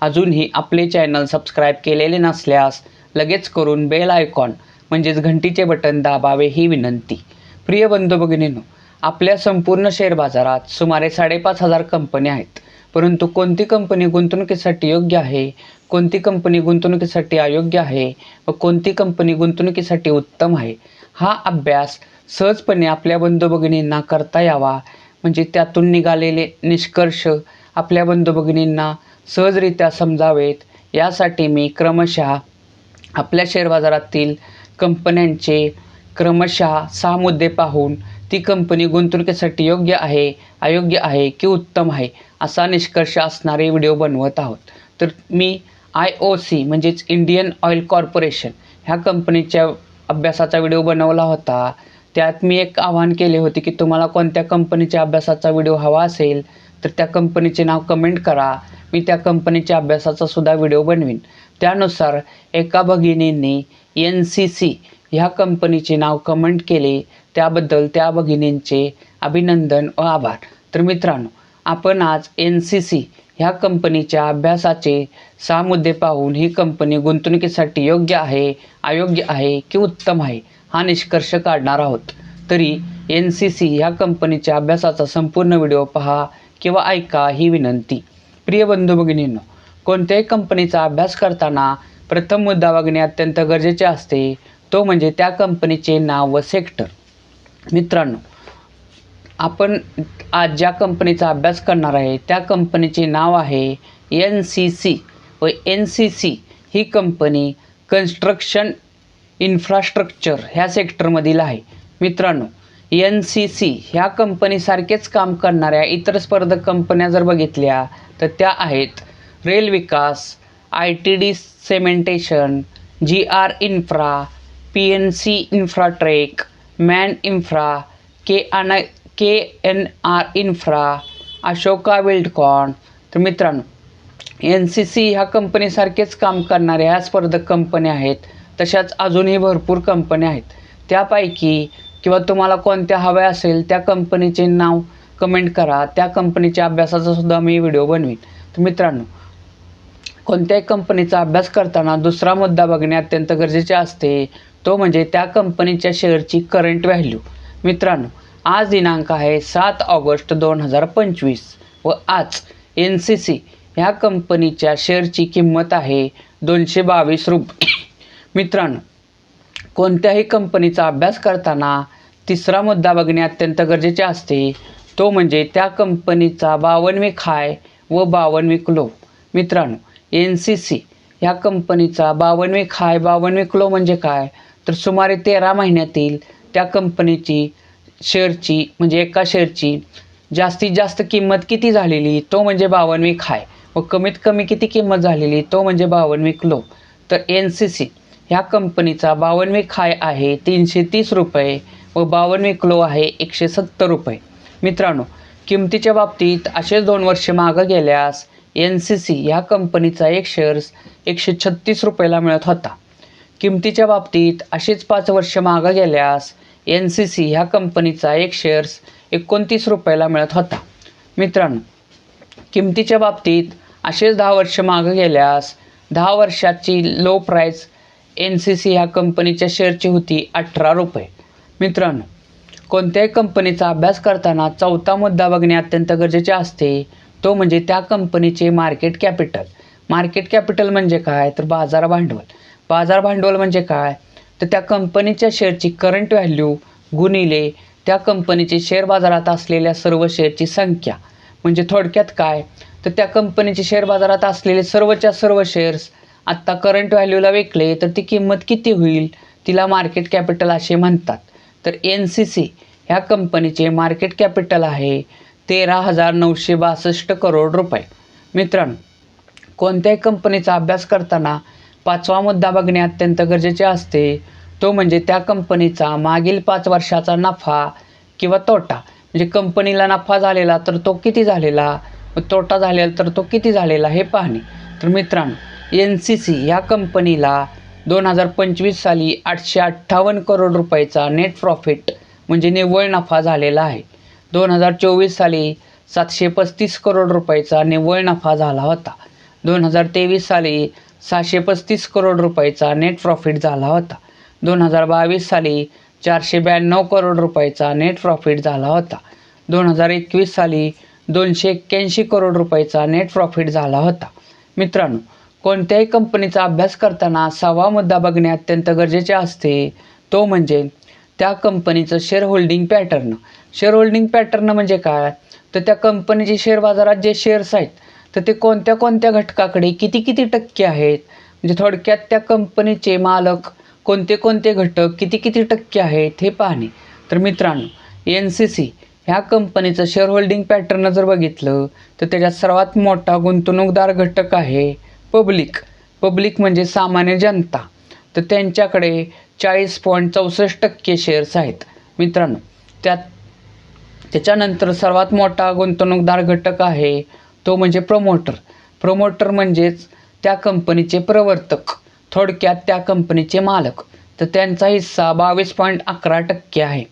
अजूनही आपले channel subscribe केलेले नसल्यास लगेच करून बेल आयकॉन म्हणजेच घंटीचे बटन दाबावे ही विनंती. प्रिय बंधू भगिनींनो आपल्या संपूर्ण शेअर बाजारात सुमारे साडेपाच हजार कंपन्या आहेत. परंतु कोणती कंपनी गुंतवणुकीसाठी योग्य आहे कोणती कंपनी गुंतवणुकीसाठी अयोग्य आहे व कोणती कंपनी गुंतवणुकीसाठी उत्तम आहे हा अभ्यास सहजपणे आपल्या बंधू भगिनींना करता यावा. म्हणजे त्यातून निघालेले निष्कर्ष आपल्या बंधू भगिनींना सहजरित्या समजावेत. यासाठी मी क्रमशः आपल्या शेअर बाजारातील कंपन्यांचे क्रमशः सहा मुद्दे पाहून ती कंपनी गुंतवणुकीसाठी योग्य आहे अयोग्य आहे की उत्तम आहे असा निष्कर्ष असणारे व्हिडिओ बनवत आहोत. तर मी आय ओ सी म्हणजेच इंडियन ऑइल कॉर्पोरेशन ह्या कंपनीच्या अभ्यासाचा व्हिडिओ बनवला होता. त्यात मी एक आवाहन केले होते की तुम्हाला कोणत्या कंपनीच्या अभ्यासाचा व्हिडिओ हवा असेल तर त्या कंपनीचे नाव कमेंट करा. मी त्या कंपनीच्या अभ्यासाचा सुद्धा व्हिडिओ बनवीन. त्यानुसार एका भगिनींनी एन सी सी ह्या कंपनीचे नाव कमेंट केले. त्याबद्दल त्या भगिनींचे अभिनंदन व आभार. तर मित्रांनो आपण आज एन सी सी ह्या कंपनीच्या अभ्यासाचे सहा मुद्दे पाहून ही कंपनी गुंतवणुकीसाठी योग्य आहे अयोग्य आहे की उत्तम आहे हा निष्कर्ष काढणार आहोत. तरी एन सी सी ह्या कंपनीच्या अभ्यासाचा संपूर्ण व्हिडिओ पहा. किंवा ऐका ही विनंती. प्रिय बंधू भगिनींनो कोणत्याही कंपनीचा अभ्यास करताना प्रथम मुद्दा बघणे अत्यंत गरजेचे असते. तो म्हणजे त्या कंपनीचे नाव व सेक्टर मित्रांनो आपण आज ज्या कंपनीचा अभ्यास करणार आहे त्या कंपनीचे नाव आहे एन सी सी व एन सी सी ही कंपनी कन्स्ट्रक्शन इन्फ्रास्ट्रक्चर ह्या सेक्टरमधील आहे. मित्रांनो एन सी सी ह्या कंपनीसारखेच काम करणाऱ्या इतर स्पर्धक कंपन्या जर बघितल्या तर त्या आहेत rail Vikas I T D Cementation G R Infra P N C Infratech Man Infra K आन K N R Infra Ashoka Buildcon. तर मित्रांनो एन सी सी ह्या कंपनीसारखेच काम करणाऱ्या ह्या स्पर्धक कंपन्या आहेत तशाच अजूनही भरपूर कंपन्या आहेत. त्यापैकी किंवा तुम्हाला कोणत्या हव्या असेल त्या कंपनीचे नाव कमेंट करा. त्या कंपनीच्या अभ्यासाचा सुद्धा मी व्हिडिओ बनवीन. तर मित्रांनो कोणत्याही कंपनीचा अभ्यास करताना दुसरा मुद्दा बघणे अत्यंत गरजेचे असते. तो म्हणजे त्या कंपनीच्या शेअरची करंट व्हॅल्यू मित्रांनो आज दिनांक आहे सात ऑगस्ट दोन हजार पंचवीस व आज एन सी सी ह्या कंपनीच्या शेअरची किंमत आहे दोनशे बावीस रुपये. मित्रांनो कोणत्याही कंपनीचा अभ्यास करताना तिसरा मुद्दा बघणे अत्यंत गरजेचे असते. तो म्हणजे त्या कंपनीचा बावनवी खाय व बावनवी क्लो. मित्रांनो एन सी सी ह्या कंपनीचा बावनवी खाय बावनवी क्लो म्हणजे काय? तर सुमारे तेरा महिन्यातील त्या कंपनीची शेअरची म्हणजे एका शेअरची जास्तीत जास्त किंमत किती झालेली? तो म्हणजे बावनवी खाय व कमीत कमी किती किंमत झालेली? तो म्हणजे बावनवी क्लो. तर एन सी सी ह्या कंपनीचा बावन्नवे खाय आहे तीनशे तीस रुपये व बावनवी क्लो आहे एकशे सत्तर रुपये. मित्रांनो किमतीच्या बाबतीत असेच दोन वर्ष मागं गेल्यास एन सी सी ह्या कंपनीचा एक शेअर्स एकशे छत्तीस रुपयाला मिळत होता. किमतीच्या बाबतीत असेच पाच वर्ष मागं गेल्यास एन सी सी ह्या कंपनीचा एक शेअर्स एकोणतीस रुपयाला मिळत होता. मित्रांनो किमतीच्या बाबतीत असेच दहा वर्ष मागं गेल्यास दहा वर्षाची low price N C C ह्या कंपनीच्या शेअरची होती अठरा रुपये. मित्रांनो कोणत्याही कंपनीचा अभ्यास करताना चौथा मुद्दा बघणे अत्यंत गरजेचे असते. तो म्हणजे त्या कंपनीचे मार्केट कॅपिटल मार्केट कॅपिटल म्हणजे काय? तर बाजार भांडवल. बाजार भांडवल म्हणजे काय? तर त्या कंपनीच्या शेअरची करंट व्हॅल्यू गुणिले त्या कंपनीची शेअर बाजारात असलेल्या सर्व शेअरची संख्या. म्हणजे थोडक्यात काय? तर त्या कंपनीचे शेअर बाजारात असलेले सर्वच्या सर्व शेअर्स आत्ता करंट व्हॅल्यूला विकले तर ती किंमत किती होईल? तिला मार्केट कॅपिटल असे म्हणतात. तर एन सी सी ह्या कंपनीचे मार्केट कॅपिटल आहे तेरा हजार नऊशे बासष्ट करोड रुपये. मित्रांनो कोणत्याही कंपनीचा अभ्यास करताना पाचवा मुद्दा बघणे अत्यंत गरजेचे असते. तो म्हणजे त्या कंपनीचा मागील पाच वर्षाचा नफा किंवा तोटा. म्हणजे कंपनीला नफा झालेला तर तो किती झालेला? तोटा झालेला तर तो किती झालेला हे पाहणे. तर मित्रांनो एन सी सी ह्या कंपनीला दोन हजार पंचवीस साली आठशे अठ्ठावन्न करोड रुपयाचा नेट प्रॉफिट म्हणजे निव्वळ नफा झालेला आहे. दोन हजार चोवीस साली सातशे पस्तीस करोड रुपयाचा निव्वळ नफा झाला होता. दोन हजार तेवीस साली सहाशे पस्तीस करोड रुपयाचा नेट प्रॉफिट झाला होता. दोन हजार बावीस साली चारशे ब्याण्णव करोड रुपयाचा नेट प्रॉफिट झाला होता. दोन हजार एकवीस साली दोनशे एक्क्याऐंशी करोड रुपयाचा नेट प्रॉफिट झाला होता. मित्रांनो कोणत्याही कंपनीचा अभ्यास करताना सहावा मुद्दा बघणे अत्यंत गरजेचे असते. तो म्हणजे त्या कंपनीचं share holding pattern share holding pattern म्हणजे काय? तर त्या कंपनीचे शेअर बाजारात जे शेअर्स आहेत तर ते कोणत्या कोणत्या घटकाकडे किती किती टक्के आहेत? म्हणजे थोडक्यात त्या कंपनीचे मालक कोणते कोणते घटक किती किती टक्के आहेत हे पाहणे. तर मित्रांनो एन सी सी ह्या कंपनीचं शेअर होल्डिंग पॅटर्न जर बघितलं तर त्याच्यात सर्वात मोठा गुंतवणूकदार घटक आहे पब्लिक. पब्लिक म्हणजे सामान्य जनता. तर त्यांच्याकडे चाळीस पॉईंट चौसष्ट टक्के शेअर्स आहेत मित्रांनो. त्यात त्याच्यानंतर सर्वात मोठा गुंतवणूकदार घटक आहे तो म्हणजे प्रमोटर प्रमोटर म्हणजेच त्या कंपनीचे प्रवर्तक. थोडक्यात त्या कंपनीचे मालक. तर त्यांचा हिस्सा बावीस पॉईंट अकरा टक्के आहे.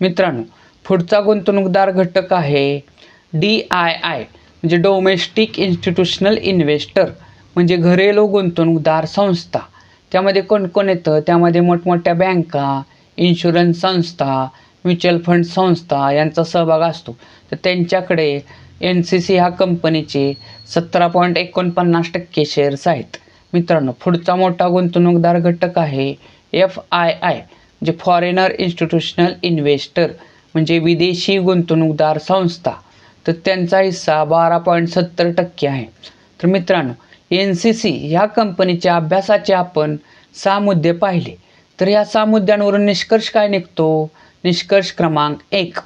मित्रांनो पुढचा गुंतवणूकदार घटक आहे डी आय आय म्हणजे डोमेस्टिक इन्स्टिट्यूशनल इन्व्हेस्टर म्हणजे घरेलू गुंतवणूकदार संस्था. त्यामध्ये कोण कोण येतं? त्यामध्ये मोठमोठ्या बँका इन्शुरन्स संस्था म्युच्युअल फंड संस्था यांचा सहभाग असतो. तर त्यांच्याकडे एन सी सी ह्या कंपनीचे सतरा पॉईंट एकोणपन्नास टक्के शेअर्स आहेत. मित्रांनो पुढचा मोठा गुंतवणूकदार घटक आहे एफ आय आय म्हणजे फॉरेनर इन्स्टिट्यूशनल इन्व्हेस्टर म्हणजे विदेशी गुंतवणूकदार संस्था. तर त्यांचा हिस्सा बारा पॉईंट सत्तर टक्के आहे. तर मित्रांनो एन सी सी ह्या कंपनीच्या अभ्यासाचे आपण सहा मुद्दे पाहिले. तर या सहा मुद्द्यांवरून निष्कर्ष काय निघतो? निष्कर्ष क्रमांक एक.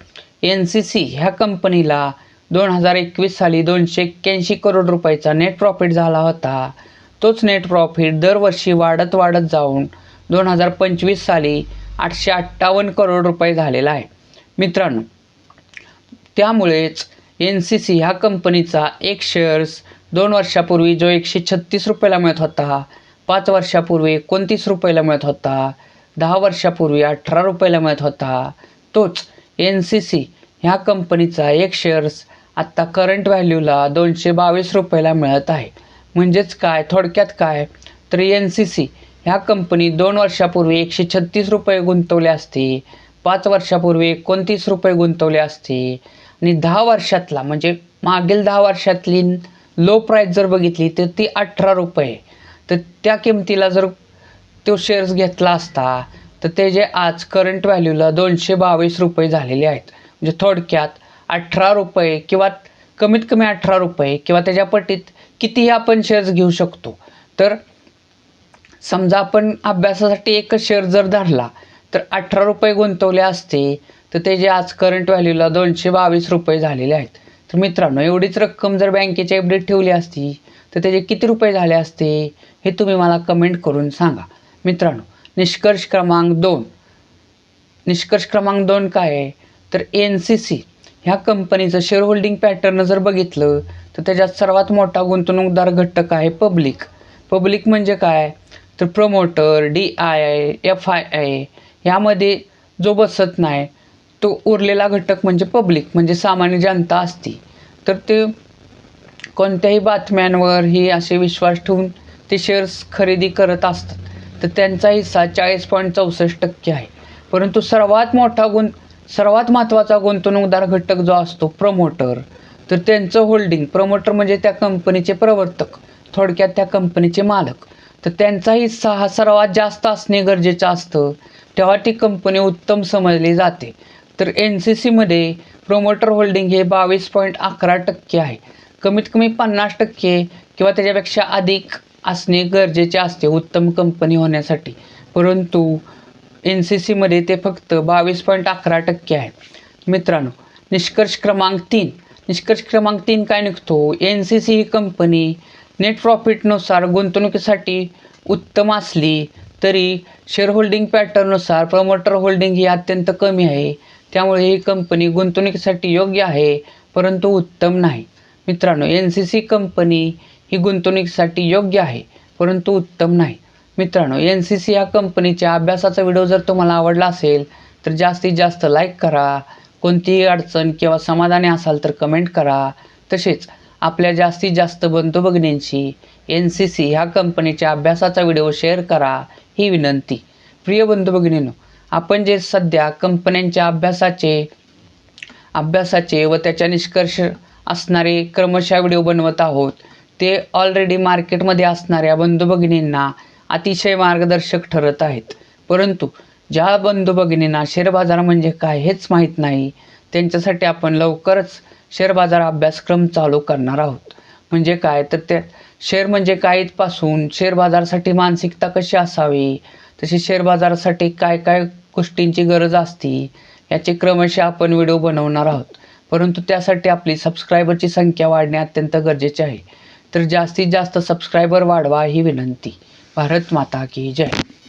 एन सी सी ह्या कंपनीला दोन हजार एकवीस साली दोनशे एक्क्याऐंशी करोड रुपयाचा नेट प्रॉफिट झाला होता. तोच नेट प्रॉफिट दरवर्षी वाढत वाढत जाऊन दोन हजार पंचवीस साली आठशे अठ्ठावन्न करोड रुपये झालेला आहे. मित्रांनो त्यामुळेच एन सी सी ह्या कंपनीचा एक शेअर्स दोन वर्षापूर्वी जो एकशे छत्तीस रुपयाला मिळत होता पाच वर्षापूर्वी एकोणतीस रुपयाला मिळत होता दहा वर्षापूर्वी अठरा रुपयाला मिळत होता तोच एन सी सी ह्या कंपनीचा एक शेअर्स आत्ता करंट व्हॅल्यूला दोनशे बावीस रुपयाला मिळत आहे. म्हणजेच काय? थोडक्यात काय? तर एन सी सी ह्या कंपनी दोन वर्षापूर्वी एकशे छत्तीस रुपये गुंतवले असते पाच वर्षापूर्वी एकोणतीस रुपये गुंतवले असते आणि दहा वर्षातला म्हणजे मागील दहा वर्षातली लो प्राईस जर बघितली तर ती अठरा रुपये. तर त्या किमतीला जर तो शेअर्स घेतला असता तर ते जे आज करंट व्हॅल्यूला दोनशे बावीस रुपये झालेले आहेत. म्हणजे थोडक्यात अठरा रुपये किंवा कमीत कमी अठरा रुपये किंवा त्याच्या पटीत कितीही आपण शेअर्स घेऊ शकतो. तर समजा आपण अभ्यासासाठी एकच शेअर जर धरला तर अठरा रुपये गुंतवले असते तर ते जे आज करंट व्हॅल्यूला दोनशे बावीस रुपये झालेले आहेत. तर मित्रांनो एवढीच रक्कम जर बँकेच्या अपडेट ठेवली असती तर त्याचे किती रुपये झाले असते हे तुम्ही मला कमेंट करून सांगा. मित्रांनो निष्कर्ष क्रमांक दोन. निष्कर्ष क्रमांक दोन काय आहे? तर एन सी सी ह्या कंपनीचं शेअर होल्डिंग पॅटर्न जर बघितलं तर त्याच्यात सर्वात मोठा गुंतवणूकदार घटक आहे पब्लिक पब्लिक म्हणजे काय? तर promoter D I I F I I ह्यामध्ये जो बसत नाही तो उरलेला घटक म्हणजे पब्लिक म्हणजे सामान्य जनता असती. तर ते कोणत्याही बातम्यांवर ही असे विश्वास ठेवून ते शेअर्स खरेदी करत असतात. तर त्यांचा हिस्सा चाळीस पॉईंट चौसष्ट टक्के आहे. परंतु सर्वात मोठा गुं सर्वात महत्त्वाचा गुंतवणूकदार घटक जो असतो प्रमोटर तर त्यांचं होल्डिंग प्रमोटर म्हणजे त्या कंपनीचे प्रवर्तक थोडक्यात त्या कंपनीचे मालक. तर त्यांचा हिस्सा हा सर्वात जास्त असणे गरजेचं असतं. तेव्हा ती कंपनी उत्तम समजली जाते. तर एन सी सीमध्ये प्रोमोटर होल्डिंग हे बावीस पॉईंट अकरा टक्के आहे. कमीत कमी पन्नास टक्के किंवा त्याच्यापेक्षा अधिक असणे गरजेचे असते उत्तम कंपनी होण्यासाठी. परंतु एन सी सीमध्ये ते फक्त बावीस पॉईंट अकरा टक्के आहे. मित्रांनो निष्कर्ष क्रमांक तीन. निष्कर्ष क्रमांक तीन काय निघतो? एन सी सी ही कंपनी नेट प्रॉफिटनुसार गुंतवणुकीसाठी उत्तम असली तरी शेअर होल्डिंग पॅटर्ननुसार प्रमोटर होल्डिंग ही अत्यंत कमी आहे. त्यामुळे ही कंपनी गुंतवणुकीसाठी योग्य आहे परंतु उत्तम नाही. मित्रांनो एन सी सी कंपनी ही गुंतवणुकीसाठी योग्य आहे परंतु उत्तम नाही. मित्रांनो एन सी सी या कंपनीच्या अभ्यासाचा व्हिडिओ जर तुम्हाला आवडला असेल तर जास्तीत जास्त लाईक करा. कोणतीही अडचण किंवा समाधानी असाल तर कमेंट करा. तसेच आपल्या जास्तीत जास्त बंधू भगिनींशी एन सी सी ह्या कंपनीच्या अभ्यासाचा व्हिडिओ शेअर करा. ही विनंती. प्रिय बंधू भगिनींनो आपण जे सध्या कंपन्यांच्या अभ्यासाचे अभ्यासाचे व त्याच्या निष्कर्ष असणारे क्रमशः व्हिडिओ बनवत आहोत ते ऑलरेडी मार्केटमध्ये असणाऱ्या बंधू भगिनींना अतिशय मार्गदर्शक ठरत आहेत. परंतु ज्या बंधू भगिनींना शेअर बाजार म्हणजे काय हेच माहीत नाही त्यांच्यासाठी आपण लवकरच शेअर बाजार अभ्यासक्रम चालू करणार आहोत. म्हणजे काय? तर त्या शेअर म्हणजे काय शेअर बाजारासाठी मानसिकता कशी असावी? तसे शेअर बाजारासाठी काय काय गोष्टींची गरज असते याचे क्रमशः आपण व्हिडिओ बनवणार आहोत. परंतु त्यासाठी आपली सबस्क्रायबरची संख्या वाढणे अत्यंत गरजेचे आहे. तर जास्तीत जास्त सबस्क्रायबर वाढवा ही विनंती. भारत माता की जय.